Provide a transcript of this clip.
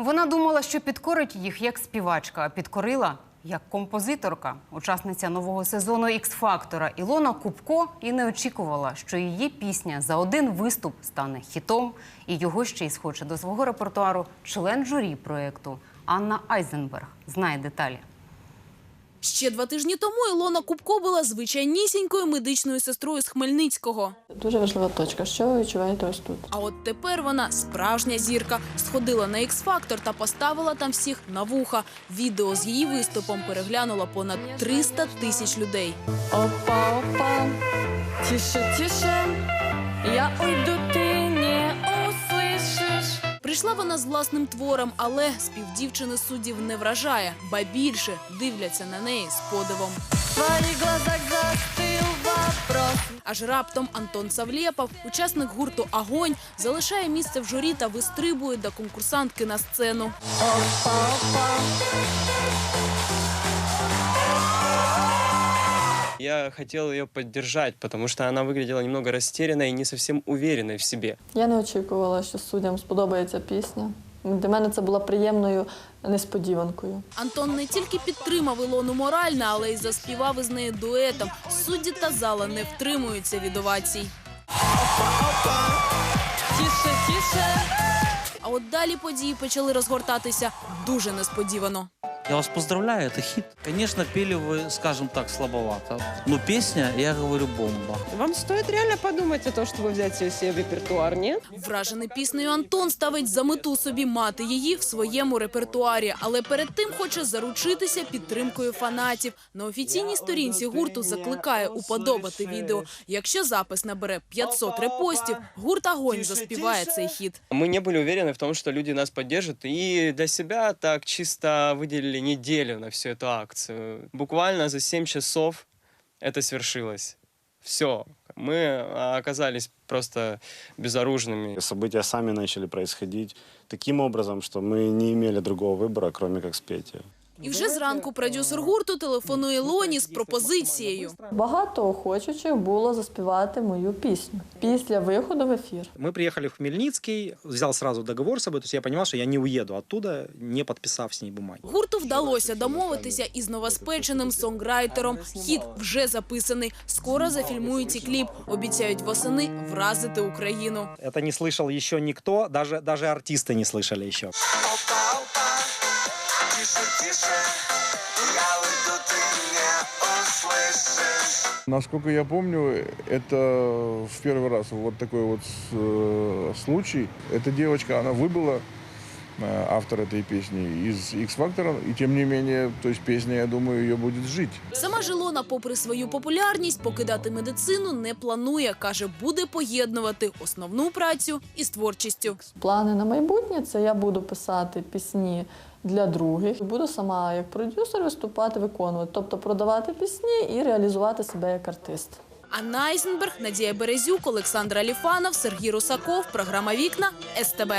Вона думала, що підкорить їх як співачка, а підкорила як композиторка. Учасниця нового сезону Ікс-фактора Ілона Кубко і не очікувала, що її пісня за один виступ стане хітом, і його ще й схоче до свого репертуару член журі проєкту Анна Айзенберг. Знає деталі. Ще два тижні тому Ілона Кубко була звичайнісінькою медичною сестрою з Хмельницького. Дуже важлива точка. Що ви відчуваєте ось тут? А от тепер вона справжня зірка. Сходила на X-Factor та поставила там всіх на вуха. Відео з її виступом переглянуло понад 300 тисяч людей. Опа, опа, тише, тише, я уйду, ти. Прийшла вона з власним твором, але співдівчини суддів не вражає, ба більше дивляться на неї з подивом. Аж раптом Антон Савлєпов, учасник гурту Агонь, залишає місце в журі та вистрибує до конкурсантки на сцену. Я хотел ее поддержать, потому что она выглядела немного растерянной и не совсем уверенной в себе. Я не очікувала, що суддям сподобається пісня. Для мене це була приємною несподіванкою. Антон не тільки підтримав Ілону морально, але й заспівав із нею дуетом. Судді та зала не втримуються від овацій. Тише, тише. А от далі події почали розгортатися дуже несподівано. Я вас поздравляю, это хит. Конечно, пели вы, скажем так, слабовато. Но песня, я говорю, бомба. Вам стоит реально подумать о том, чтобы взять ее себе в репертуар, нет? Вражений піснею Антон ставить за мету собі мати її в своєму репертуарі, але перед тим хоче заручитися підтримкою фанатів. На офіційній сторінці гурту закликає уподобати відео. Якщо запис набере 500 репостів, гурт Агонь заспіває цей хіт. Мы не были уверены в том, что люди нас поддержат, и для себя так чисто выделили неделю на всю эту акцию. Буквально за 7 часов это свершилось. Все. Мы а, оказались просто безоружными. События сами начали происходить таким образом, что мы не имели другого выбора, кроме как спеть. І вже зранку продюсер гурту телефонує Лоні з пропозицією. Багато охочих було заспівати мою пісню після виходу в ефір. Мы приехали в Хмельницкий, взял сразу договор с собой, то есть я понимал, что я не уеду оттуда, не подписав с ней бумаги. Гурту вдалося домовитися із новоспеченим сонграйтером. Хіт вже записаний. Скоро зафільмують і кліп. Обіцяють восени вразити Україну. Это не слышал еще никто, даже, даже артисты не слышали еще. Насколько я помню, это в первый раз вот такой вот э, случай. Эта девочка, она выбыла, э, автор этой песни, из X-Factor, и тем не менее, то есть песня, я думаю, ее будет жить. Сама Жилона, попри свою популярність, покидати медицину не планує. каже, буде поєднувати основну працю із творчістю. Плани на майбутнє це я буду писати пісні для других. Буду сама як продюсер виступати, виконувати, тобто продавати пісні і реалізувати себе як артист. Анна Айзенберг, Надія Березюк, Олександр Аліфанов, Сергій Русаков. Програма Вікна СТБ.